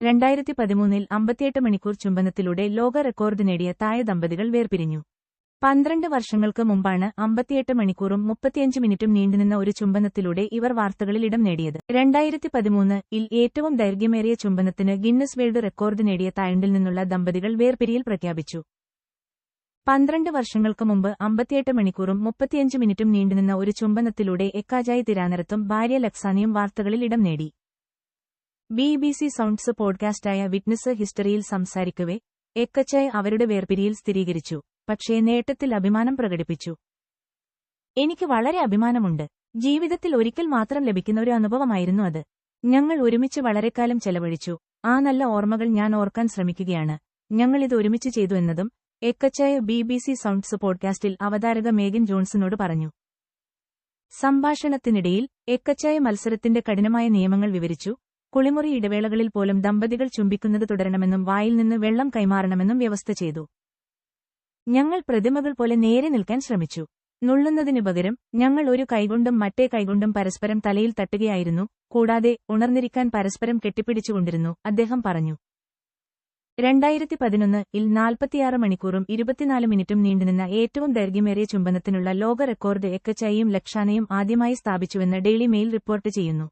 രണ്ടായിരത്തി പതിമൂന്നിൽ അമ്പത്തിയെട്ട് മണിക്കൂർ ചുംബനത്തിലൂടെ ലോക റെക്കോർഡ് നേടിയ തായ ദമ്പതികൾ വേർപിരിഞ്ഞു. പന്ത്രണ്ട് വർഷങ്ങൾക്ക് മുമ്പാണ് അമ്പത്തിയെട്ട് മണിക്കൂറും മുപ്പത്തിയഞ്ച് മിനിറ്റും നീണ്ടുനിന്ന ഒരു ചുംബനത്തിലൂടെ ഇവർ വാർത്തകളിൽ ഇടം നേടിയത്. രണ്ടായിരത്തി പതിമൂന്ന് ഇൽ ഏറ്റവും ദൈർഘ്യമേറിയ ചുംബനത്തിന് ഗിന്നസ് വേൾഡ് റെക്കോർഡ് നേടിയ തായണ്ടിൽ നിന്നുള്ള ദമ്പതികൾ വേർപിരിയിൽ പ്രഖ്യാപിച്ചു. പന്ത്രണ്ട് വർഷങ്ങൾക്ക് മുമ്പ് അമ്പത്തിയെട്ട് മണിക്കൂറും മുപ്പത്തിയഞ്ച് മിനിറ്റും നീണ്ടുനിന്ന ഒരു ചുംബനത്തിലൂടെ എക്കാജായി തിരാനരത്തും ഭാര്യ ലക്സാനിയും വാർത്തകളിൽ ഇടം നേടി. ബി ബി സി സൗണ്ട്സ് പോഡ്കാസ്റ്റായ വിറ്റ്നസ് ഹിസ്റ്ററിയിൽ സംസാരിക്കവെ എക്കച്ചായ് അവരുടെ വേർപിരിയിൽ സ്ഥിരീകരിച്ചു പക്ഷേ നേട്ടത്തിൽ അഭിമാനം പ്രകടിപ്പിച്ചു. എനിക്ക് വളരെ അഭിമാനമുണ്ട്. ജീവിതത്തിൽ ഒരിക്കൽ മാത്രം ലഭിക്കുന്ന ഒരു അനുഭവമായിരുന്നു അത്. ഞങ്ങൾ ഒരുമിച്ച് വളരെക്കാലം ചെലവഴിച്ചു. ആ നല്ല ഓർമ്മകൾ ഞാൻ ഓർക്കാൻ ശ്രമിക്കുകയാണ്. ഞങ്ങൾ ഇത് ഒരുമിച്ച് ചെയ്തു എന്നതും എക്കച്ചായ ബി ബി സി സൗണ്ട്സ് പോഡ്കാസ്റ്റിൽ അവതാരക മേഗൻ ജോൺസണോട് പറഞ്ഞു. സംഭാഷണത്തിനിടയിൽ എക്കച്ചായ മത്സരത്തിന്റെ കഠിനമായ നിയമങ്ങൾ വിവരിച്ചു കുളിമുറി ഇടവേളകളിൽ പോലും ദമ്പതികൾ ചുംബിക്കുന്നത് തുടരണമെന്നും വായിൽ നിന്ന് വെള്ളം കൈമാറണമെന്നും വ്യവസ്ഥ ചെയ്തു. ഞങ്ങൾ പ്രതിമകൾ പോലെ നേരെ നിൽക്കാൻ ശ്രമിച്ചു. നുള്ളുന്നതിനു പകരം ഞങ്ങൾ ഒരു കൈകൊണ്ടും മറ്റേ കൈകൊണ്ടും പരസ്പരം തലയിൽ തട്ടുകയായിരുന്നു. കൂടാതെ ഉണർന്നിരിക്കാൻ പരസ്പരം കെട്ടിപ്പിടിച്ചുകൊണ്ടിരുന്നു അദ്ദേഹം പറഞ്ഞു. രണ്ടായിരത്തി പതിനൊന്ന് ഇൽ നാൽപ്പത്തിയാറ് മണിക്കൂറും ഇരുപത്തിനാല് മിനിറ്റും നീണ്ടുനിന്ന ഏറ്റവും ദൈർഘ്യമേറിയ ചുംബനത്തിനുള്ള ലോക റെക്കോർഡ് എക്കച്ചയും ലക്ഷാനയും ആദ്യമായി സ്ഥാപിച്ചുവെന്ന് ഡെയിലി മെയിൽ റിപ്പോർട്ട് ചെയ്യുന്നു.